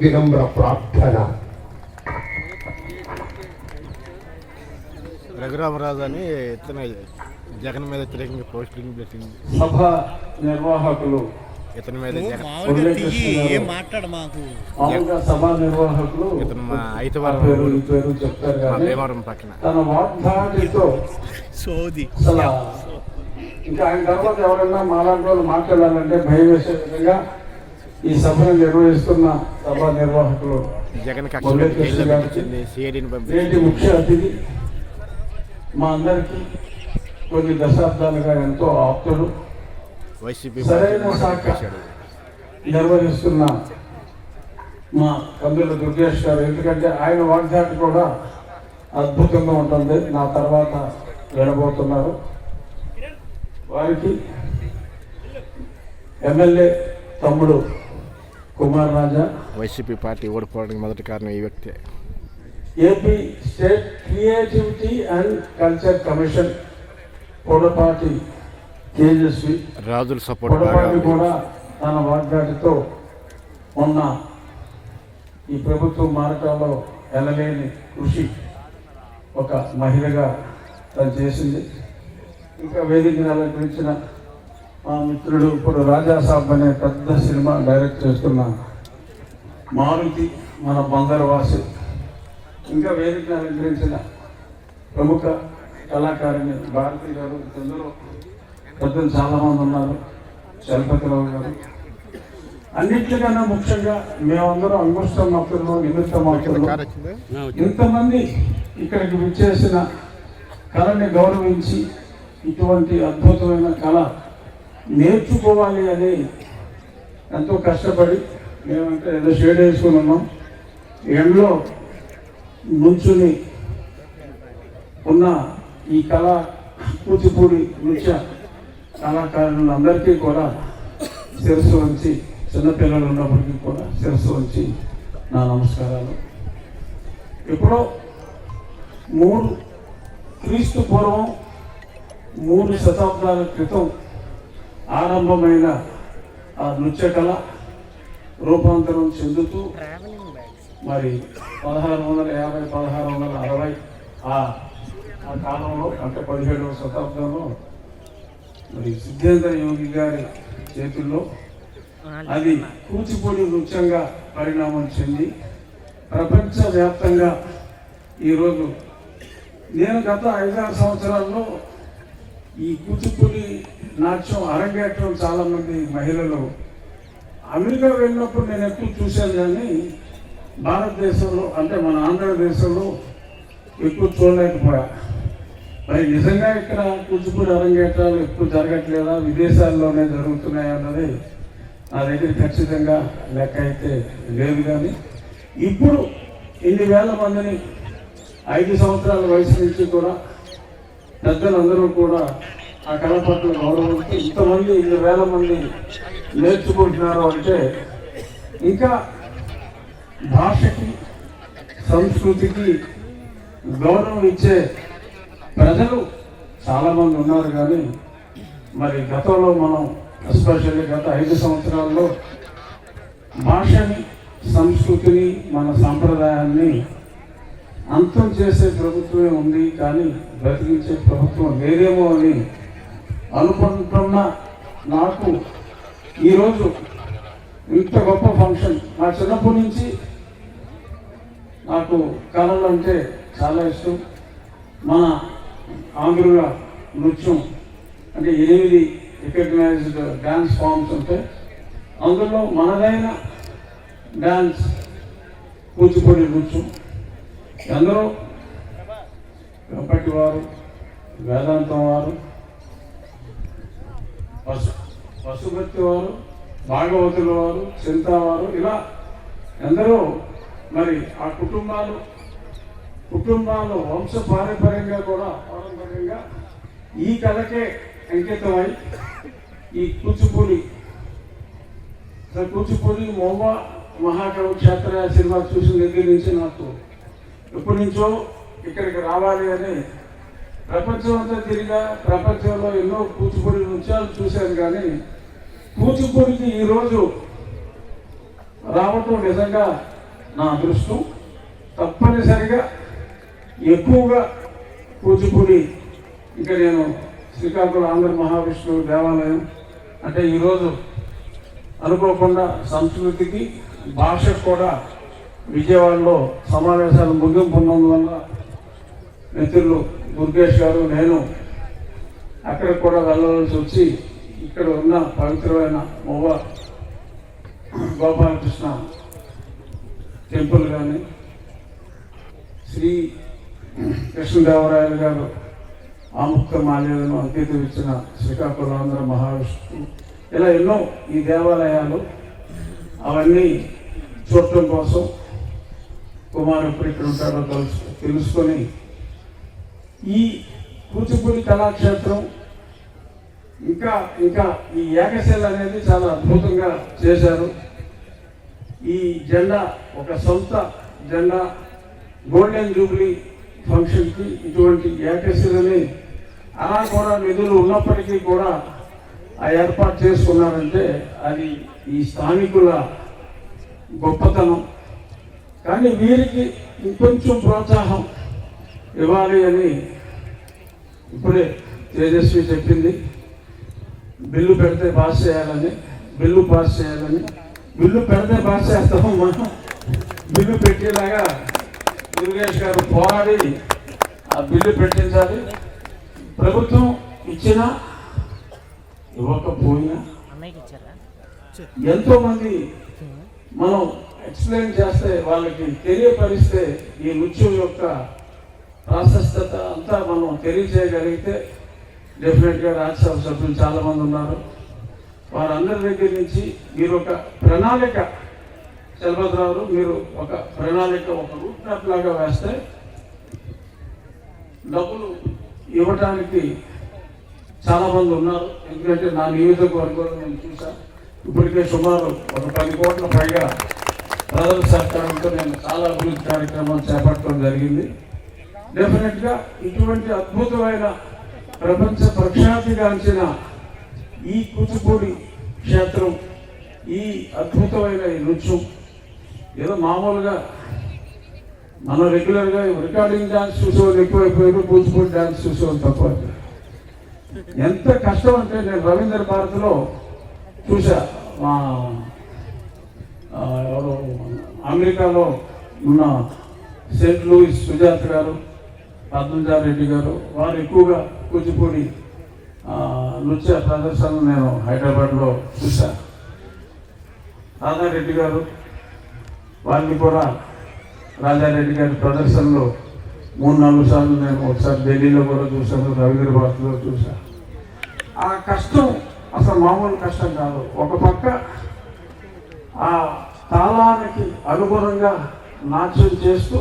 వినమ్ర ప్రార్థన రఘురామరాజు అని ఇతను జగన్ మీద వ్యతిరేకంగా పోస్టింగ్ పెట్టింది సభ నిర్వాహకులు ఇతని మీద సభా నిర్వాహకులు ఇతను మా ఐతవరం పక్కన. తన సోది. ఇంకా ఆయన తర్వాత ఎవరైనా మాలాంటి వాళ్ళు మాట్లాడాలంటే భయం వేసే విధంగా ఈ సభను నిర్వహిస్తున్న సభా నిర్వాహకులు నేటి ముఖ్య అతిథి మా అందరికీ కొన్ని దశాబ్దాలుగా ఎంతో ఆప్తుడు వైసీపీ సరైన శాఖ నిర్వహిస్తున్న మా కందుల దుర్గేష్ గారు ఎందుకంటే ఆయన వాగ్దాటి కూడా అద్భుతంగా ఉంటుంది. నా తర్వాత వినబోతున్నారు. వారికి ఎమ్మెల్యే తమ్ముడు కుమార్ రాజా. వైసీపీ పార్టీ ఓడిపోవడానికి మొదటి కారణం ఈ వ్యక్తి. AP state creativity and culture commission Podapati Tejaswi. రాజుల సపోర్ట్ పొడపాటి. కూడా తన వాగ్దాటితో మొన్న ఈ ప్రభుత్వం మారటంలో ఎనలేని కృషి ఒక మహిళగా తను చేసింది. ఇంకా వేదికను అలంకరించిన మా మిత్రుడు ఇప్పుడు రాజాసాబ్ అనే పెద్ద సినిమా డైరెక్ట్ చేస్తున్న మారుతి మన బందరవాసి ఇంకా వేదిక అలంకరించిన ప్రముఖ కళాకారిణి భారతి గారు ఇందులో పెద్దలు చాలామంది ఉన్నారు చలపతిరావు గారు. అన్నిటికన్నా ముఖ్యంగా మేమందరం అంగుష్ట మాత్రలో నిమిత్త మాత్రలో. ఇంతమంది ఇక్కడికి విచ్చేసిన కళని గౌరవించి ఇటువంటి అద్భుతమైన కళ నేర్చుకోవాలి అని ఎంతో కష్టపడి మేమంటే ఏదో షేడ్ వేసుకుని ఉన్నాం ఎండలో నుంచుని ఉన్న ఈ కళ కూచిపూడి నృత్య కళాకారులందరికీ కూడా శిరస్సు వంచి చిన్నపిల్లలు ఉన్నప్పటికీ కూడా శిరస్సు వంచి నా నమస్కారాలు. ఎప్పుడో మూడు క్రీస్తు పూర్వం మూడు శతాబ్దాల క్రితం ఆరంభమైన ఆ నృత్య కళ రూపాంతరం చెందుతూ మరి పదహారు వందల యాభై పదహారు వందల అరవై ఆ ఆ కాలంలో అంటే పదిహేడవ శతాబ్దంలో మరి సిద్ధేంద్ర యోగి గారి చేతుల్లో అది కూచిపూడి నృత్యంగా పరిణామం చెంది ప్రపంచవ్యాప్తంగా ఈరోజు నేను గత ఐదారు సంవత్సరాల్లో ఈ కూచిపూడి నాట్యం అరంగేట్రం చాలామంది మహిళలు. అమెరికా వెళ్ళినప్పుడు నేను ఎక్కువ చూశాను కానీ భారతదేశంలో అంటే మన ఆంధ్రదేశంలో ఎక్కువ చూడలేకపోయా. మరి నిజంగా ఇక్కడ కూచిపూడి అరంగేట్రాలు ఎక్కువ జరగట్లేదా? విదేశాల్లోనే జరుగుతున్నాయా అన్నది నా దగ్గర ఖచ్చితంగా లెక్క అయితే లేదు కానీ ఇప్పుడు ఇన్ని వేల మందిని ఐదు సంవత్సరాల వయసు నుంచి కూడా పెద్దలందరూ కూడా ఆ కళ పట్ల గౌరవించి ఇంతమంది ఇన్ని వేల మంది నేర్చుకుంటున్నారు అంటే ఇంకా భాషకి సంస్కృతికి గౌరవం ఇచ్చే ప్రజలు చాలామంది ఉన్నారు కానీ మరి గతంలో మనం ఎస్పెషల్లీ గత ఐదు సంవత్సరాల్లో భాషని సంస్కృతిని మన సాంప్రదాయాన్ని అంతం చేసే ప్రభుత్వమే ఉంది కానీ బ్రతికించే ప్రభుత్వం లేదేమో అని అనుకుంటున్న నాకు ఈరోజు ఇంత గొప్ప ఫంక్షన్. నా చిన్నప్పటి నుంచి నాకు కళలు అంటే చాలా ఇష్టం. మన ఆంధ్రుల నృత్యం అంటే ఎనిమిది రికగ్నైజ్డ్ డ్యాన్స్ ఫామ్స్ ఉంటాయి. అందులో మనదైన డ్యాన్స్ కూచిపూడి నృత్యం. ఎందరో? వెంపటి వారు వేదాంతం వారు పశు పశుపతి వారు భాగవతుల వారు వారు ఇలా ఎందరో మరి ఆ కుటుంబాలు కుటుంబాలు వంశ పారంపర్యంగా కూడా పారంపర్యంగా ఈ కళకే అంకితమై ఈ కూచిపూడి కూచిపూడి మోవా మహాకవి క్షేత్ర సినిమా చూసిన దగ్గర నుంచి నాకు ఎప్పటి నుంచో ఇక్కడికి రావాలి అని ప్రపంచం అంతా తిరిగా ప్రపంచంలో ఎన్నో కూచిపూడి నృత్యాలు చూశాను కానీ కూచిపూడికి ఈరోజు రావటం నిజంగా నా అదృష్టం. తప్పనిసరిగా ఎక్కువగా కూచిపూడి ఇక నేను శ్రీకాకుళం ఆంధ్ర మహావిష్ణువు దేవాలయం అంటే ఈరోజు అనుకోకుండా సంస్కృతికి భాషకు కూడా విజయవాడలో సమావేశాలు ముగింపు ఉన్నందువల్ల మిత్రులు దుర్గేష్ గారు నేను అక్కడికి కూడా వెళ్ళవలసి వచ్చి ఇక్కడ ఉన్న పవిత్రమైన మొవ్వ గోపాలకృష్ణ టెంపుల్ కానీ శ్రీ కృష్ణదేవరాయలు గారు ఆముక్త మాల్యాలను అంకితం ఇచ్చిన శ్రీకాకుళం ఆంధ్ర మహావిష్ణు ఇలా ఎన్నో ఈ దేవాలయాలు అవన్నీ చూడటం కోసం కుమారుడు ఎప్పుడు ఇక్కడ ఉంటాడో తెలుసు తెలుసుకొని ఈ కూచిపూడి కళాక్షేత్రం ఇంకా ఇంకా ఈ ఏకశిల అనేది చాలా అద్భుతంగా చేశారు. ఈ జెండా ఒక సొంత జెండా గోల్డెన్ జూబ్లీ ఫంక్షన్కి ఇటువంటి ఏకశిలని అలా కూడా నిధులు ఉన్నప్పటికీ కూడా ఆ ఏర్పాటు చేసుకున్నారంటే అది ఈ స్థానికుల గొప్పతనం. కానీ వీరికి ఇంకొంచెం ప్రోత్సాహం ఇవ్వాలి అని ఇప్పుడే తేజస్వి చెప్పింది. బిల్లు పెడితే పాస్ చేయాలని బిల్లు పాస్ చేయాలని. బిల్లు పెడితే పాస్ చేస్తాము మనం. బిల్లు పెట్టేలాగా దుర్గేష్ గారు పోరాడి ఆ బిల్లు పెట్టించాలి. ప్రభుత్వం ఇచ్చినా ఇవ్వకపోయినా అన్నయ్యకి ఇచ్చారా? ఎంతో మంది మనం ఎక్స్ప్లెయిన్ చేస్తే వాళ్ళకి తెలియపరిస్తే ఈ నృత్యం యొక్క ప్రాశస్తత అంతా మనం తెలియజేయగలిగితే డెఫినెట్గా రాజ్యసభ సభ్యులు చాలామంది ఉన్నారు. వారందరి దగ్గర నుంచి మీరు ఒక ప్రణాళిక చలపతిరావు మీరు ఒక ప్రణాళిక ఒక రూట్ మ్యాప్ లాగా వేస్తే డబ్బులు ఇవ్వటానికి చాలామంది ఉన్నారు. ఎందుకంటే నా నియోజకవర్గంలో నేను చూసాను ఇప్పటికే సుమారు ఒక పది కోట్ల పైగా ప్రజల సహకారంతో నేను చాలా అభివృద్ధి కార్యక్రమాలు చేపట్టడం జరిగింది. డెఫినెట్గా ఇటువంటి అద్భుతమైన ప్రపంచ ప్రఖ్యాతిగాంచిన ఈ కూచిపూడి క్షేత్రం ఈ అద్భుతమైన ఈ నృత్యం ఏదో మామూలుగా మనం రెగ్యులర్గా రికార్డింగ్ డ్యాన్స్ చూసేవాళ్ళు ఎక్కువైపోయారు కూచిపూడి డ్యాన్స్ చూసేవాళ్ళు తక్కువ ఎంత కష్టం అంటే నేను రవీంద్ర భారతిలో చూసా. మా ఎవరు? అమెరికాలో ఉన్న సెంట్ లూయిస్ సుజాత గారు పద్మజారెడ్డి గారు వారు ఎక్కువగా కూచిపూడి నృత్య ప్రదర్శనలు నేను హైదరాబాద్లో చూశాను రాధారెడ్డి గారు వారిని కూడా రాజారెడ్డి గారి ప్రదర్శనలో మూడు నాలుగు సార్లు నేను ఒకసారి ఢిల్లీలో కూడా చూశాను రవీంద్ర భారత్లో చూశాను ఆ కష్టం అసలు మామూలు కష్టం కాదు. ఒక పక్క ఆ తాళానికి అనుగుణంగా నాట్యం చేస్తూ